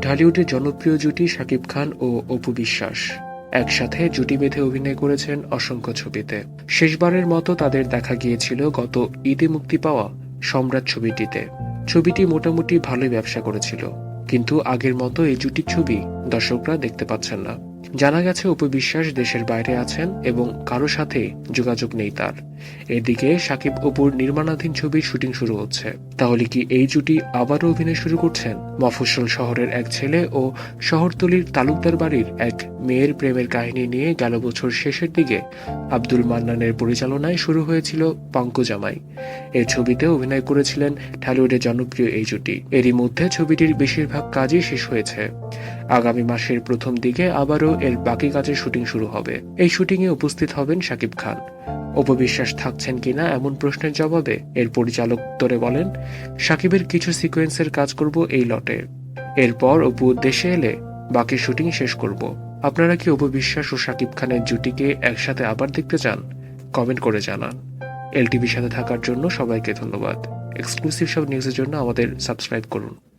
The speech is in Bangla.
ঢালিউডের জনপ্রিয় জুটি শাকিব খান ও অপু বিশ্বাস। একসাথে জুটি বেঁধে অভিনয় করেছেন অসংখ্য ছবিতে। শেষবারের মতো তাদের দেখা গিয়েছিল গত ঈদে মুক্তি পাওয়া সম্রাট ছবিটিতে। ছবিটি মোটামুটি ভালোই ব্যবসা করেছিল। কিন্তু আগের মতো এই জুটির ছবি দর্শকরা দেখতে পাচ্ছেন না। জানা গেছে, অপু বিশ্বাস দেশের বাইরে আছেন এবং কারও সাথে যোগাযোগ নেই তার। এদিকে সাকিব অপুর নির্মাণাধীন ছবির শুটিং শুরু হচ্ছে। তাহলে কি এই জুটি আবারও অভিনয় শুরু করছেন? মফস্বল শহরের এক ছেলে ও শহরতলির তালুকদার বাড়ির এক মেয়ের প্রেমের কাহিনী নিয়ে গেল বছর শেষের দিকে আব্দুল মান্নানের পরিচালনায় শুরু হয়েছিল পঙ্কজামাই এই ছবিতে অভিনয় করেছিলেন ঢালিউডের জনপ্রিয় এই জুটি। এরই মধ্যে ছবিটির বেশিরভাগ কাজই শেষ হয়েছে। আগামী মাসের প্রথম দিকে আবারও এর বাকি কাজের শুটিং শুরু হবে। এই শুটিংয়ে উপস্থিত হবেন শাকিব খান। অপবিশ্বাস থাকছেন কিনা এমন প্রশ্নের জবাবে এর পরিচালক উত্তরে বলেন সাকিবের কিছু সিকোয়েন্সের কাজ করব এই লটে। এরপর অপু দেশে এলে বাকি শুটিং শেষ করব। আপনারা কি অপবিশ্বাস ও শাকিব খানের জুটিকে একসাথে আবার দেখতে চান? কমেন্ট করে জানান। এলটিভির সাথে থাকার জন্য সবাইকে ধন্যবাদ। এক্সক্লুসিভ সব নিউজের জন্য আমাদের সাবস্ক্রাইব করুন।